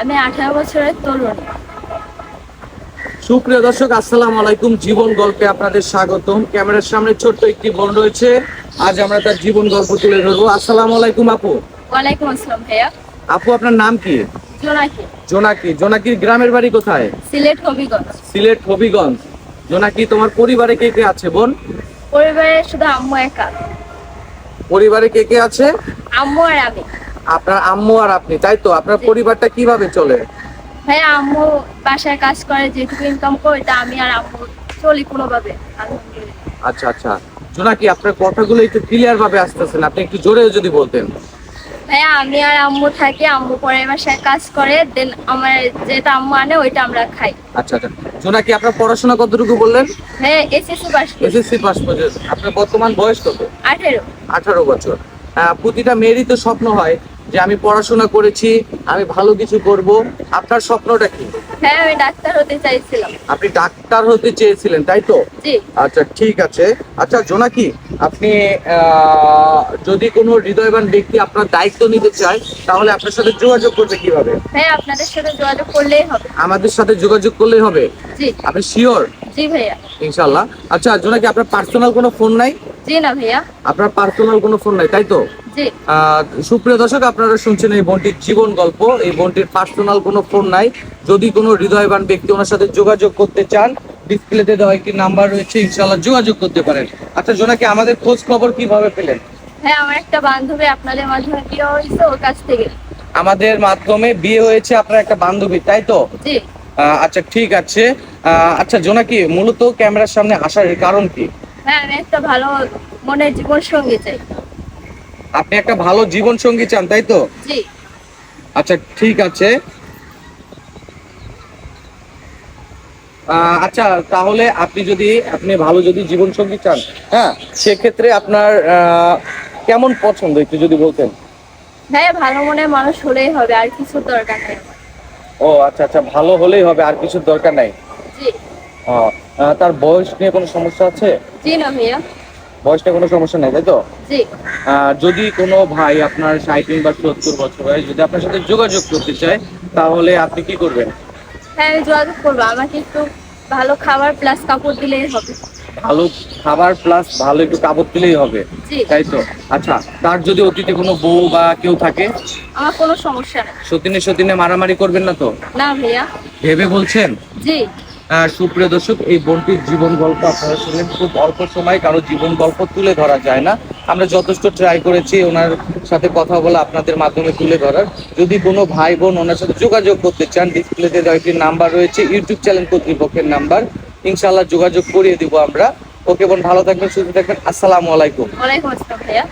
আমি আঠারো বছরের তরুণ। সুপ্রিয় দর্শক আসসালামু আলাইকুম। জীবন গল্পে আপনাদের স্বাগতম। ক্যামেরার সামনে ছোট্ট একটি বোন রয়েছে। আজ আমরা তার জীবন গল্প তুলে ধরবো। আসসালামু আলাইকুম আপু। ওয়ালাইকুম আসসালাম ভাইয়া। আপু আপনার নাম কি? জোনাকি। জোনাকি। জোনাকির গ্রামের বাড়ি কোথায়? সিলেট হবিগঞ্জ। সিলেট হবিগঞ্জ। জোনাকি তোমার পরিবারে কে কে আছে বোন? পরিবারে শুধু আম্মু একা। পরিবারে কে কে আছে? আম্মু আর আমি। আপনার আম্মু আর আপনি তাই তো? আপনার পরিবারটা কীভাবে চলে? ভাইয়া আম্মু বাসায় কাজ করে যেটুকু ইনকাম করে তা আমি আর আম্মু চলি কোনোভাবে। আচ্ছা আচ্ছা। জোনাকি আপনার কথাগুলো একটু ক্লিয়ার ভাবে আসতেছেন আপনি একটু জোরে যদি বলতেন। ভাইয়া আমি আর আম্মু থাকি আম্মু পরে বাসায় কাজ করে দেন আমার যেটা আম্মু আনে ওইটা আমরা খাই। আচ্ছা আচ্ছা। জোনাকি আপনার পড়াশোনা কতটুকু বললেন? ভাইয়া এসএসসি পাস এসএসসি পাস পর্যন্ত আপনার বর্তমান বয়স কত? আঠেরো। আঠারো বছর। আহ, প্রতিটা মেয়েরই তো স্বপ্ন হয় যে আমি পড়াশোনা করেছি আমি ভালো কিছু করব। আপনার স্বপ্নটা কি? হ্যাঁ আমি ডাক্তার হতে চাইছিলাম। আপনি ডাক্তার হতে চেয়েছিলেন তাই তো? জি। আচ্ছা ঠিক আছে। আচ্ছা জোনাকি আপনি যদি কোনো হৃদয়বান ব্যক্তি আপনার দায়িত্ব নিতে চায় তাহলে আপনার সাথে যোগাযোগ করবে কীভাবে? ভাইয়া আপনাদের সাথে যোগাযোগ করলেই হবে। আমাদের সাথে যোগাযোগ করলেই হবে? জি। আপনি শিওর জি ভাইয়া। ইনশাআল্লাহ। আচ্ছা জোনাকি আপনার পার্সোনাল কোনো ফোন নাই? জি না ভাইয়া। আপনার পার্সোনাল কোনো ফোন নাই তাই তো? সুপ্রিয় দর্শক আপনারা শুনছেন এই বোনটির জীবন গল্প। এই বোনটির পার্সোনাল কোনো ফোন নাই। যদি কোনো হৃদয়বান ব্যক্তি ওনার সাথে যোগাযোগ করতে চান ডিসপ্লেতে দেওয়া একটি নাম্বার রয়েছে ইনশাল্লাহ যোগাযোগ করতে পারেন। আচ্ছা জোনাকি আমাদের খোঁজ খবর কীভাবে পেলেন? হ্যাঁ আমার একটা বান্ধবী আপনাদের মাধ্যমে বিয়ে হয়েছে ওর কাছ থেকে। আমাদের মাধ্যমে বিয়ে হয়েছে আপনার একটা বান্ধবী তাই তো? জি। আচ্ছা ঠিক আছে। আচ্ছা জোনাকি মূলত ক্যামেরার সামনে আসার কারণ কি? হ্যাঁ আমি একটা ভালো মনের জীবন সঙ্গী চাই। আপনি একটা ভালো জীবন সঙ্গী চান তাই তো? আচ্ছা ঠিক আছে। আচ্ছা তাহলে আপনি যদি আপনি ভালো যদি জীবন সঙ্গী চান হ্যাঁ সেক্ষেত্রে আপনার কেমন পছন্দ একটু যদি বলতেন? হ্যাঁ ভালো মনের মানুষ হলেই হবে আর কিছু দরকার নেই। ও আচ্ছা আচ্ছা ভালো হলেই হবে আর কিছু দরকার নাই? জি। তার বয়স নিয়ে কোনো সমস্যা আছে? জি না ভাইয়া। বয়স নিয়ে কোনো সমস্যা নেই তাই তো? যদি কোনো ভাই আপনার ষাট কিংবা সত্তর বছর হয় যদি আপনার সাথে যোগাযোগ করতে চায় তাহলে আপনি কি করবেন? হ্যাঁ আমি যোগাযোগ করব। আমাকে একটু ভালো খাবার প্লাস কাপড় দিলেই হবে। ভালো খাবার প্লাস ভালো একটু কাপড় দিলেই হবে তাই তো? আচ্ছা তার যদি অতীতে কোনো বউ বা কেউ থাকে? আমার কোনো সমস্যা নেই। সতীনে সতীনে মারামারি করবেন না তো? না ভাইয়া। ভেবে বলছেন? জি। সুপ্রিয় দর্শক, এই বোনটির জীবন গল্প আপনারা শুনলেন। খুব অল্প সময়, কারও জীবন গল্প তুলে ধরা যায় না। আমরা যথেষ্ট ট্রাই করেছি ওনার সাথে কথা বলে, আপনাদের মাধ্যমে তুলে ধরার। যদি কোনো ভাই বোন ওনার সাথে যোগাযোগ করতে চান ডিসপ্লেতে একটি নাম্বার রয়েছে ইউটিউব চ্যানেল কর্তৃপক্ষের নাম্বার ইনশাল্লাহ যোগাযোগ করিয়ে দিব আমরা। ওকে বোন, ভালো থাকবেন, সুস্থ থাকবেন। আসসালামু আলাইকুম। ওয়ালাইকুম আসসালাম ভাইয়া।